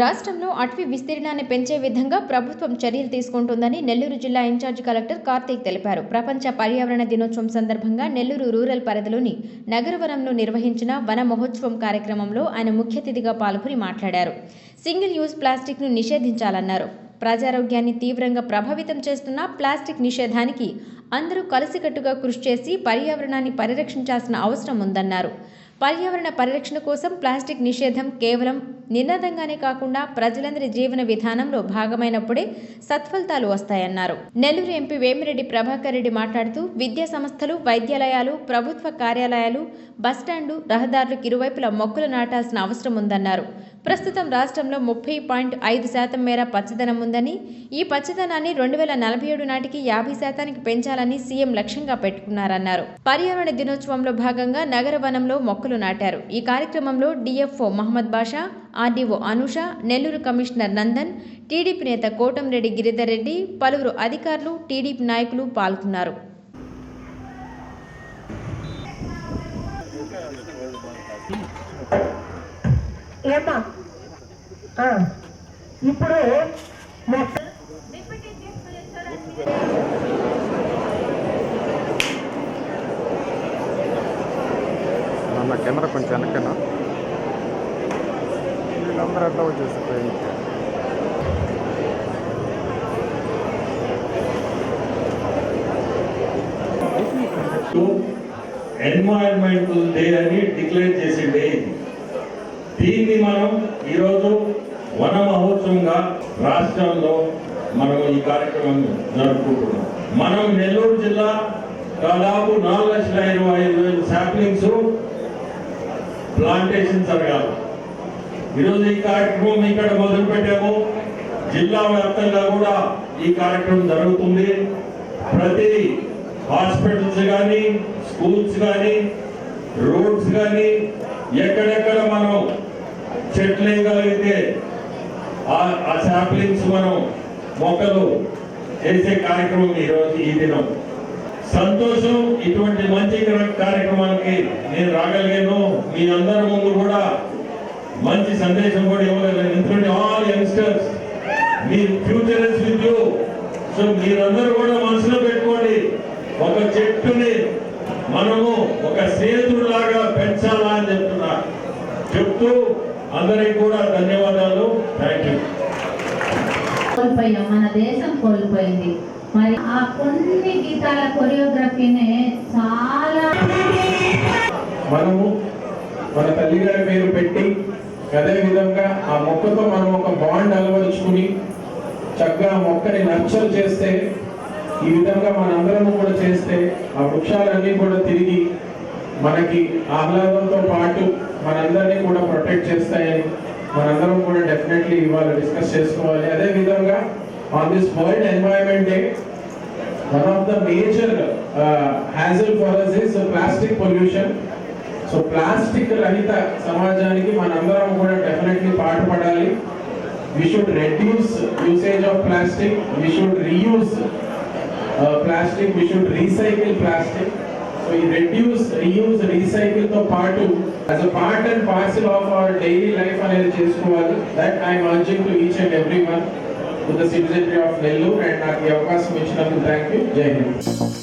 రాష్ట్రంలో అటవీ విస్తీర్ణాన్ని పెంచే విధంగా ప్రభుత్వం చర్యలు తీసుకుంటుందని నెల్లూరు జిల్లా ఇన్ఛార్జ్ కలెక్టర్ కార్తీక్ తెలిపారు. ప్రపంచ పర్యావరణ దినోత్సవం సందర్భంగా నెల్లూరు రూరల్ పరిధిలోని నగరవరంలో నిర్వహించిన వన మహోత్సవం కార్యక్రమంలో ఆయన ముఖ్య అతిథిగా పాల్గొని మాట్లాడారు. Single use ప్లాస్టిక్ను నిషేధించాలన్నారు. ప్రజారోగ్యాన్ని తీవ్రంగా ప్రభావితం చేస్తున్న ప్లాస్టిక్ నిషేధానికి అందరూ కలిసికట్టుగా కృషి చేసి పర్యావరణాన్ని పరిరక్షించాల్సిన అవసరం ఉందన్నారు. పర్యావరణ పరిరక్షణ కోసం ప్లాస్టిక్ నిషేధం కేవలం నినాదంగానే కాకుండా ప్రజలందరి జీవన విధానంలో భాగమైనప్పుడే సత్ఫలితాలు వస్తాయన్నారు. నెల్లూరు ఎంపీ వేమిరెడ్డి ప్రభాకర్ రెడ్డి మాట్లాడుతూ విద్యా సంస్థలు వైద్యాలయాలు ప్రభుత్వ కార్యాలయాలు బస్టాండు రహదారులకు ఇరువైపులా మొక్కలు నాటాల్సిన అవసరం ఉందన్నారు. ప్రస్తుతం రాష్ట్రంలో ముప్పై పాయింట్ ఐదు శాతం మేర పచ్చదనం ఉందని ఈ పచ్చదనాన్ని రెండు వేల నలభై ఏడు నాటికి యాభై శాతానికి పెంచాలని సీఎం లక్ష్యంగా పెట్టుకున్నారన్నారు. పర్యావరణ దినోత్సవంలో భాగంగా నగర వనంలో మొక్కలు నాటారు. ఈ కార్యక్రమంలో DFO Mohammed Basha RDO Anusha Nellore commissioner Nandan TDP నేత కోటంరెడ్డి గిరిధర్ రెడ్డి పలువురు అధికారులు టీడీపీ నాయకులు పాల్గొన్నారు. ఏమ్మా ఇప్పుడు నా కెమెరా కొంచెం వెనకనా? వీళ్ళందరూ అట్లా వచ్చేసి ట్రైన్కి ఎన్వైర్న్మెంట్ డే అని డిక్లేర్ చేసే డే ఇది దీన్ని మనం ఈరోజు వన మహోత్సవంగా రాష్ట్రంలో మనం ఈ కార్యక్రమం జరుపుకుంటున్నాం. మనం నెల్లూరు జిల్లా దాదాపు నాలుగు లక్షల ఇరవై ఐదు వేల శాప్లింగ్స్ ప్లాంటేషన్ జరగాలి ఈరోజు ఈ కార్యక్రమం ఇక్కడ మొదలు పెట్టాము జిల్లా వ్యాప్తంగా కూడా ఈ కార్యక్రమం జరుగుతుంది. ప్రతి హాస్పిటల్స్ కానీ స్కూల్స్ కానీ రోడ్స్ కానీ ఎక్కడెక్కడ మనం చెట్లు వేయగలిగితే ఆ- ఆ శాప్లింగ్స్ మనం మొక్కలు వేసే కార్యక్రమం ఈరోజు ఈ దినం. సంతోషం ఇటువంటి మంచి కార్యక్రమానికి నేను రాగలిగాను. మీ అందరి ముందు కూడా మంచి సందేశం కూడా ఇవ్వగలను. ఎందుకంటే all youngsters me future is with you so మీరందరూ కూడా మనసులో పెట్టుకోండి. ఒక చెట్టుని మనము ఒక స్నేహితుడిలాగా పెంచాలా అని చెప్తున్నా. చెప్తూ అందరికి కూడా ధన్యవాదాలు. థ్యాంక్ యూ కోల్పోయాం మన దేశం కోల్పోయింది. మరి ఆ కొన్ని గీతాల కొరియోగ్రఫీనే చాలా మనము మన తల్లిగారి పేరు పెట్టి అదే విధంగా ఆ మొక్కతో మనం ఒక బాండ్ అలవరుచుకుని చక్కగా మొక్కని నర్చర్ చేస్తే ఈ విధంగా మనందరం కూడా చేస్తే ఆ వృక్షాలన్నీ కూడా తిరిగి మనకి ఆహ్లాదంతో పాటు మనందరినీ కూడా ప్రొటెక్ట్ చేస్తాయని మనందరం కూడా డెఫినెట్లీ ఇవాళ డిస్కస్ చేసుకోవాలి. అదే విధంగా on this world environment day one of the major uh, hassle for us is uh, so plastic రహిత సమాజానికి మనందరం కూడా definitely పాటుపడాలి. We should reduce usage of plastic we should reuse plastic we should recycle plastic ఈ reduce reuse రీసైకిల్తో పాటు as a part and parcel of our daily life అనేది చేసుకోవాలి. That I'm urging to each and every one to the citizenry of Nellore and నాకు ఈ అవకాశం ఇచ్చినందుకు thank you జై హింద్